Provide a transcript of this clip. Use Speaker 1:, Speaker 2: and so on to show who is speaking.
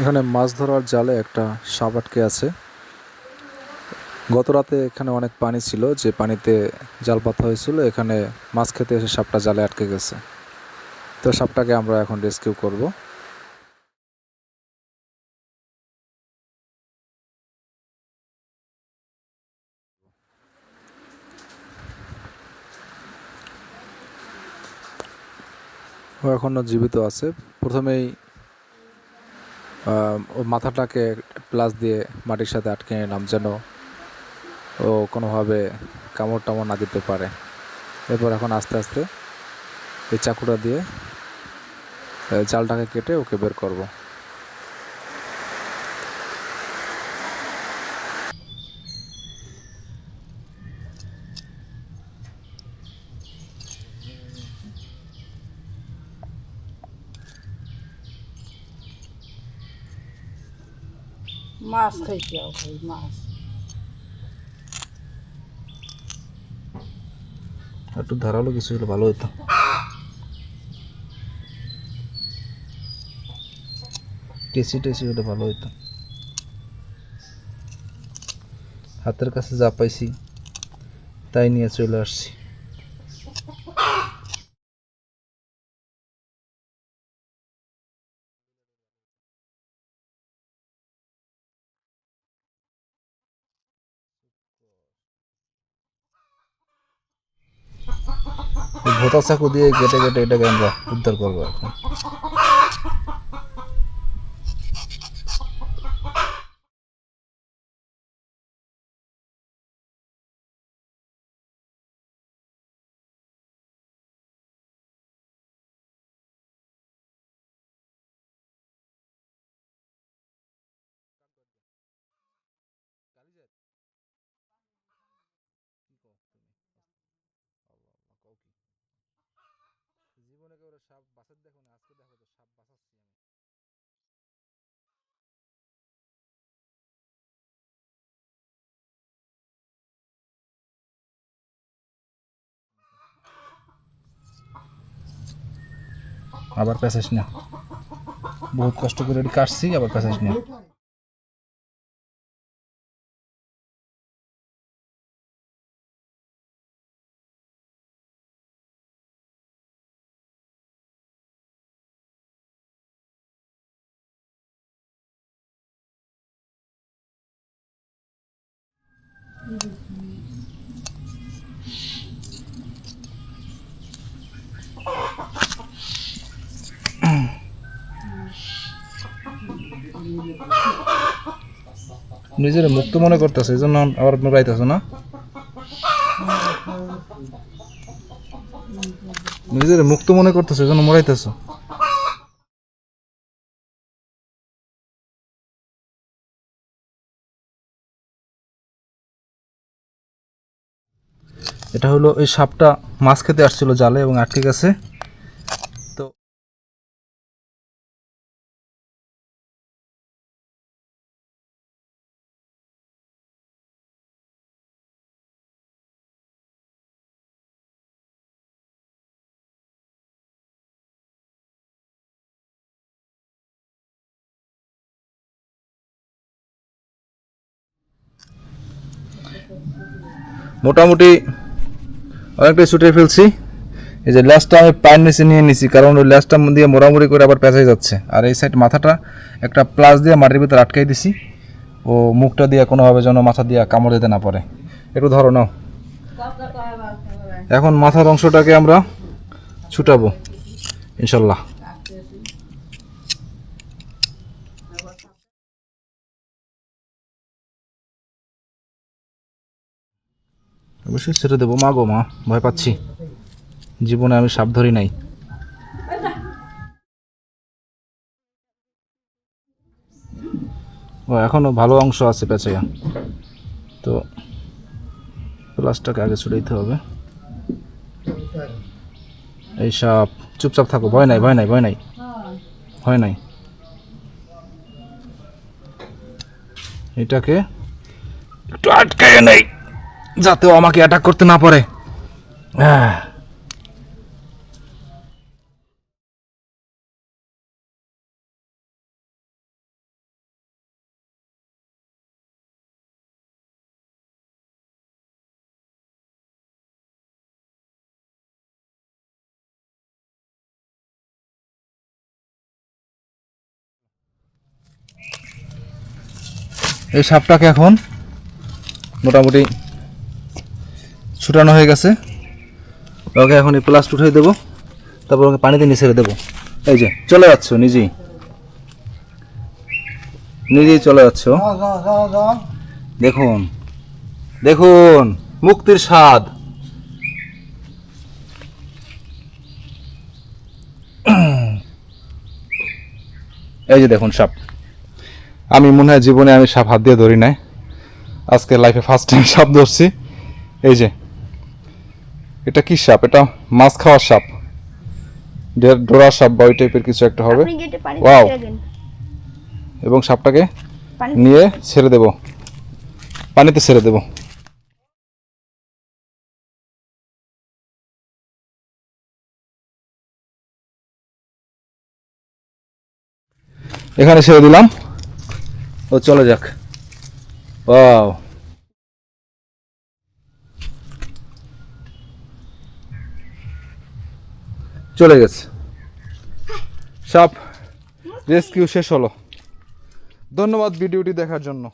Speaker 1: এখানে মাছ ধরার জালে একটা সাপ আটকে আছে। গত রাতে এখানে অনেক পানি ছিল, যে পানিতে জাল পাতা হয়েছিল, এখানে মাছ খেতে এসে সাপটা জালে আটকে গেছে। তো সাপটাকে আমরা এখন রেস্কিউ করব। ও এখনও জীবিত আছে। প্রথমেই ও মাথাটাকে প্লাস দিয়ে মাটির সাথে আটকে নিলাম যেন ও কোনোভাবে কামড় টামড় না দিতে পারে। এরপর এখন আস্তে আস্তে এই চাকুটা দিয়ে জালটাকে কেটে ওকে বের করব।
Speaker 2: মাছ খাইতে হবে মাছ।
Speaker 1: একটু ধারালো কিছু হলে ভালো হতো টেসি টেসি হলে ভালো হতো হাতের কাছে যা পাইছি, তাই নিয়ে চলে আসছি। ভোতা চাকু দিয়ে কেটে কেটে এটাকে আমরা উদ্ধার করব এখন। সাপ বাসার দেখো না, আজকে দেখো তো সাপ বাঁচাচ্ছি আমি। আবার প্যাসেজ না। বহুত কষ্ট করে কাটছি, আবার প্যাসেজ না। নিজের মুক্ত মনে করতেছে, এই জন্য আবার রাইতেছো না? নিজের মুক্ত মনে করতেছে, এই জন্য মরাইতেছো। এটা হলো এই সাপটা মাছ খেতে আসছিল জালে এবং আটকে গেছে। মোটামুটি অনেকটাই ছুটে ফেলছি। এই যে ল্যাসটা আমি পায়ের নিচে নিয়ে নিছি কারণ ওই ল্যাসটা দিয়ে মোড়ামুড়ি করে আবার পেঁচাই যাচ্ছে। আর এই সাইড মাথাটা একটা প্লাস দিয়ে মাটির ভিতরে আটকাই দিছি। ও মুখটা দিয়ে কোনোভাবে যেন মাথা দিয়ে কামড় দিতে না পারে। একটু ধরো নাও। এখন মাথার অংশটাকে আমরা ছুটাবো ইনশাল্লাহ। অবশ্যই ছেড়ে দেবো। মা গো মা, ভয় পাচ্ছি। জীবনে আমি সাপ ধরি নাই। ও, এখনও ভালো অংশ আছে পেঁচাইয়া। তো প্লাসটাকে আগে ছুটে দিতে হবে। এই সাপ, চুপচাপ থাকো, ভয় নাই ভয় নাই ভয় নাই। ভয় নাই। এটাকে একটু আটকায় নেই। যাতে আমাকে অ্যাটাক করতে না পারে। হ্যাঁ।
Speaker 3: এই সাপটাকে এখন মোটামুটি ছুটানো হয়ে গেছে। ওকে এখন এই প্লাস্ট উঠিয়ে দেবো। তারপর ওকে পানিতে ছেড়ে দেবো। এই যে, চলে যাচ্ছ নিজেই। নিজেই চলে যাচ্ছ। দেখুন দেখুন, মুক্তির স্বাদ। এই যে দেখুন সাপ। আমি মনে হয় জীবনে আমি সাপ হাত দিয়ে ধরি নাই। আজকে লাইফে ফার্স্ট টাইম সাপ ধরছি। এই যে এটা কি সাপ? এটা মাছ খাওয়ার সাপ। ডে- ডোরার সাপ বা ওই টাইপের কিছু একটা হবে। এবং সাপটাকে নিয়ে ছেড়ে দেব। পানিতে ছেড়ে দেব। এখানে ছেড়ে দিলাম। ও চলে যাক। ওয়াও। চলে গেছে। সাপ রেস্কিউ শেষ হলো। ধন্যবাদ ভিডিওটি দেখার জন্য।